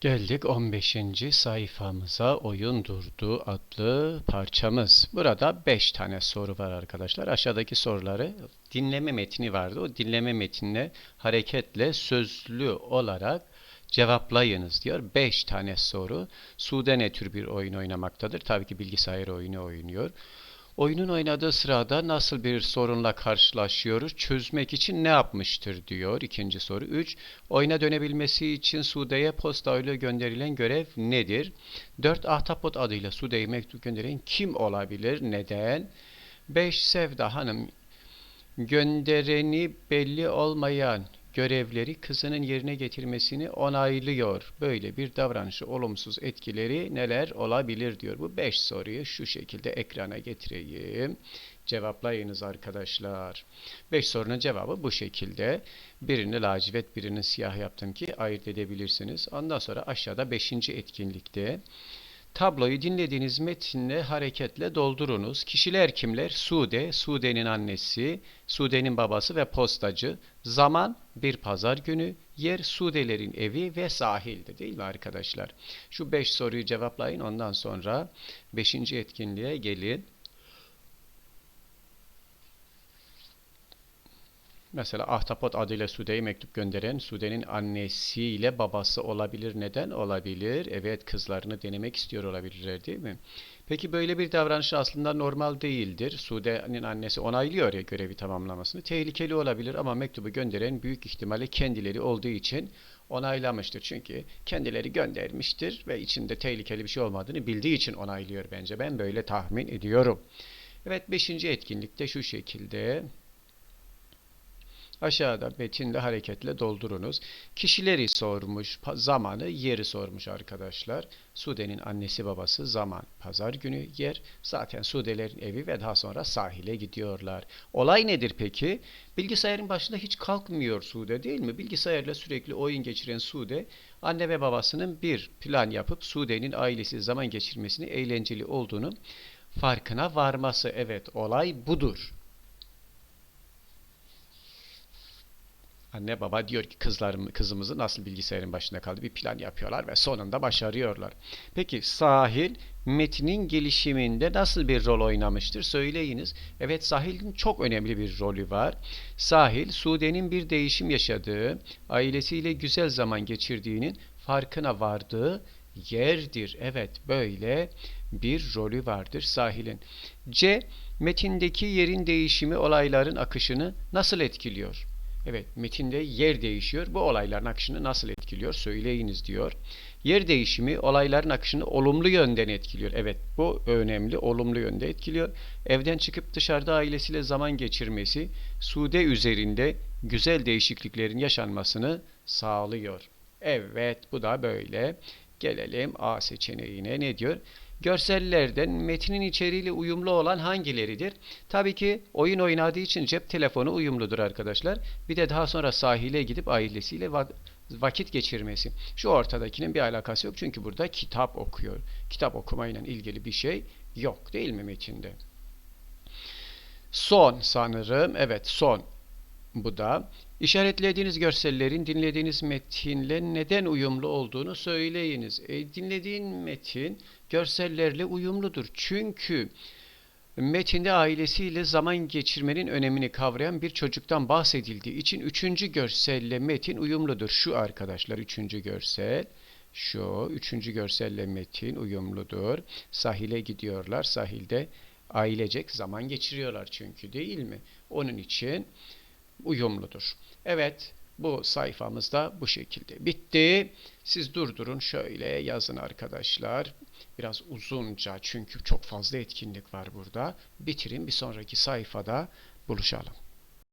Geldik 15. sayfamıza Oyun Durdu adlı parçamız. Burada 5 tane soru var arkadaşlar. Aşağıdaki soruları dinleme metni vardı. O dinleme metnine hareketle sözlü olarak cevaplayınız diyor. 5 tane soru. Sude ne tür bir oyun oynamaktadır? Tabii ki bilgisayar oyunu oynuyor. Oyunun oynadığı sırada nasıl bir sorunla karşılaşıyoruz? Çözmek için ne yapmıştır diyor. İkinci soru. 3. Oyuna dönebilmesi için Sude'ye posta ile gönderilen görev nedir? 4. Ahtapot adıyla Sude'ye mektup gönderen kim olabilir? Neden? 5. Sevda Hanım göndereni belli olmayan görevleri kızının yerine getirmesini onaylıyor. Böyle bir davranışı olumsuz etkileri neler olabilir diyor. Bu 5 soruyu şu şekilde ekrana getireyim. Cevaplayınız arkadaşlar. 5 sorunun cevabı bu şekilde. Birini lacivert birini siyah yaptım ki ayırt edebilirsiniz. Ondan sonra aşağıda 5. etkinlikte Tabloyu dinlediğiniz metinle hareketle doldurunuz. Kişiler kimler? Sude, Sude'nin annesi, Sude'nin babası ve postacı. Zaman bir pazar günü, yer Sude'lerin evi ve sahilde değil mi arkadaşlar? Şu 5 soruyu cevaplayın ondan sonra 5. etkinliğe gelin. Mesela Ahtapot adıyla Sude'ye mektup gönderen Sude'nin annesiyle babası olabilir. Neden olabilir? Evet kızlarını denemek istiyor olabilirler değil mi? Peki böyle bir davranış aslında normal değildir. Sude'nin annesi onaylıyor ya görevi tamamlamasını. Tehlikeli olabilir ama mektubu gönderen büyük ihtimalle kendileri olduğu için onaylamıştır. Çünkü kendileri göndermiştir ve içinde tehlikeli bir şey olmadığını bildiği için onaylıyor bence. Ben böyle tahmin ediyorum. Evet beşinci etkinlikte şu şekilde. Aşağıda metinle hareketle doldurunuz. Kişileri sormuş, zamanı, yeri sormuş arkadaşlar. Sude'nin annesi babası zaman, pazar günü, yer. Zaten Sude'lerin evi ve daha sonra sahile gidiyorlar. Olay nedir peki? Bilgisayarın başında hiç kalkmıyor Sude değil mi? Bilgisayarla sürekli oyun geçiren Sude, anne ve babasının bir plan yapıp Sude'nin ailesi zaman geçirmesini eğlenceli olduğunu farkına varması. Evet olay budur. Anne baba diyor ki kızlarım, kızımızı nasıl bilgisayarın başında kaldı bir plan yapıyorlar ve sonunda başarıyorlar. Peki sahil metnin gelişiminde nasıl bir rol oynamıştır söyleyiniz. Evet sahilin çok önemli bir rolü var. Sahil Sude'nin bir değişim yaşadığı, ailesiyle güzel zaman geçirdiğinin farkına vardığı yerdir. Evet böyle bir rolü vardır sahilin. C. Metindeki yerin değişimi olayların akışını nasıl etkiliyor? Evet, metinde yer değişiyor. Bu olayların akışını nasıl etkiliyor? Söyleyiniz diyor. Yer değişimi olayların akışını olumlu yönden etkiliyor. Evet, bu önemli. Olumlu yönde etkiliyor. Evden çıkıp dışarıda ailesiyle zaman geçirmesi Sude üzerinde güzel değişikliklerin yaşanmasını sağlıyor. Evet, bu da böyle. Gelelim A seçeneğine. Ne diyor? Görsellerden metnin içeriğiyle uyumlu olan hangileridir? Tabii ki oyun oynadığı için cep telefonu uyumludur arkadaşlar. Bir de daha sonra sahile gidip ailesiyle vakit geçirmesi. Şu ortadakinin bir alakası yok çünkü burada kitap okuyor. Kitap okumayla ilgili bir şey yok değil mi metinde? Son sanırım. Evet son. Bu da işaretlediğiniz görsellerin dinlediğiniz metinle neden uyumlu olduğunu söyleyiniz. E, dinlediğin metin görsellerle uyumludur. Çünkü metinde ailesiyle zaman geçirmenin önemini kavrayan bir çocuktan bahsedildiği için üçüncü görselle metin uyumludur. Şu arkadaşlar üçüncü görsel. Şu üçüncü görselle metin uyumludur. Sahile gidiyorlar. Sahilde ailecek zaman geçiriyorlar çünkü değil mi? Onun için uyumludur. Evet bu sayfamızda bu şekilde bitti. Siz durdurun şöyle yazın arkadaşlar. Biraz uzunca çünkü çok fazla etkinlik var burada. Bitirin bir sonraki sayfada buluşalım.